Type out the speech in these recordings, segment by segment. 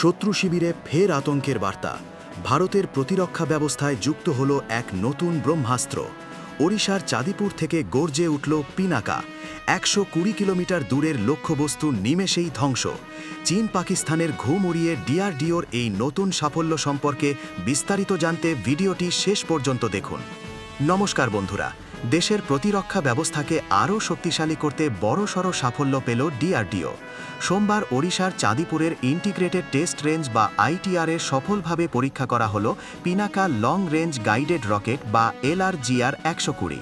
শত্রু শিবিরে ফের আতঙ্কের বার্তা। ভারতের প্রতিরক্ষা ব্যবস্থায় যুক্ত হল এক নতুন ব্রহ্মাস্ত্র। ওড়িশার চাঁদিপুর থেকে গর্জে উঠল পিনাকা। একশো কুড়ি কিলোমিটার দূরের লক্ষ্যবস্তু নিমেষেই ধ্বংস। চীন পাকিস্তানের ঘুম উড়িয়ে ডিআরডিওর এই নতুন সাফল্য সম্পর্কে বিস্তারিত জানতে ভিডিওটি শেষ পর্যন্ত দেখুন। নমস্কার বন্ধুরা দেশের প্রতিরক্ষা ব্যবস্থাকে আরও শক্তিশালী করতে বড়সড় সাফল্য পেল ডিআরডিও। সোমবার ওড়িশার চাঁদিপুরের ইন্টিগ্রেটেড টেস্ট রেঞ্জ বা আইটিআরে সফলভাবে পরীক্ষা করা হল Pinaka long range guided rocket বা এলআরজিআর একশো কুড়ি।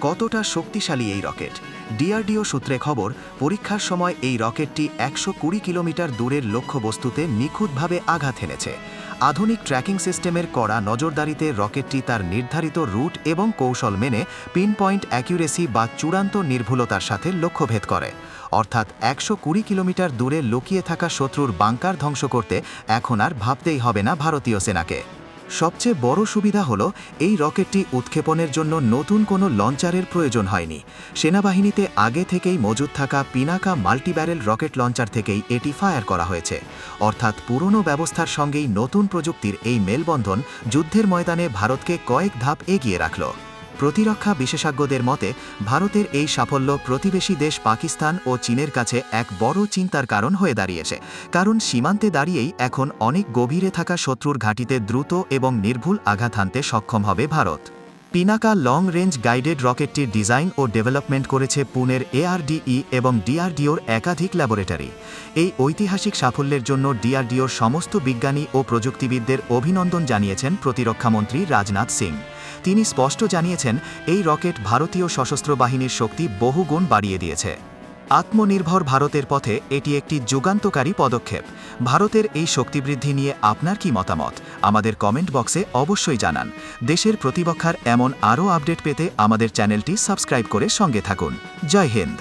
কতটা শক্তিশালী এই রকেট? ডিআরডিও সূত্রে খবর, পরীক্ষার সময় এই রকেটটি একশো কুড়ি কিলোমিটার দূরের লক্ষ্যবস্তুতে নিখুঁতভাবে আঘাত হেনেছে। আধুনিক ট্র্যাকিং সিস্টেমের করা নজরদারিতে রকেটটি তার নির্ধারিত রুট এবং কৌশল মেনে পিন পয়েন্ট অ্যাকিউরেসি বা চূড়ান্ত নির্ভুলতার সাথে লক্ষ্যভেদ করে। অর্থাৎ একশো কুড়ি কিলোমিটার দূরে লুকিয়ে থাকা শত্রুর বাংকার ধ্বংস করতে এখন আর ভাবতেই হবে না ভারতীয় সেনাকে। সবচেয়ে বড় সুবিধা হল এই রকেটটি উৎক্ষেপণের জন্য নতুন কোনো লঞ্চারের প্রয়োজন হয়নি। সেনাবাহিনীতে আগে থেকেই মজুদ থাকা পিনাকা মাল্টিব্যারেল রকেট লঞ্চার থেকেই এটি ফায়ার করা হয়েছে। অর্থাৎ পুরনো ব্যবস্থার সঙ্গেই নতুন প্রযুক্তির এই মেলবন্ধন যুদ্ধের ময়দানে ভারতকে কয়েক ধাপ এগিয়ে রাখল। প্রতিরক্ষা বিশেষজ্ঞদের মতে, ভারতের এই সাফল্য প্রতিবেশী দেশ পাকিস্তান ও চীনের কাছে এক বড় চিন্তার কারণ হয়ে দাঁড়িয়েছে, কারণ সীমান্তে দাঁড়িয়েই এখন অনেক গভীরে থাকা শত্রুর ঘাঁটিতে দ্রুত এবং নির্ভুল আঘাত হানতে সক্ষম হবে Bharat. Pinaka long range guided রকেটটির design ও ডেভেলপমেন্ট করেছে পুনের এআরডিই এবং ডিআরডিওর একাধিক ল্যাবরেটরি। এই ঐতিহাসিক সাফল্যের জন্য ডিআরডিওর সমস্ত বিজ্ঞানী ও প্রযুক্তিবিদদের অভিনন্দন জানিয়েছেন প্রতিরক্ষামন্ত্রী রাজনাথ সিং। তিনি স্পষ্ট জানিয়েছেন, এই রকেট ভারতীয় সশস্ত্র বাহিনীর শক্তি বহুগুণ বাড়িয়ে দিয়েছে। আত্মনির্ভর ভারতের পথে এটি একটি যুগান্তকারী পদক্ষেপ। ভারতের এই শক্তিবৃদ্ধি নিয়ে আপনার কি মতামত? আমাদের কমেন্ট বক্সে অবশ্যই জানান। দেশের প্রতিপক্ষার এমন আরও আপডেট পেতে আমাদের চ্যানেলটি সাবস্ক্রাইব করে সঙ্গে থাকুন। জয় হিন্দ।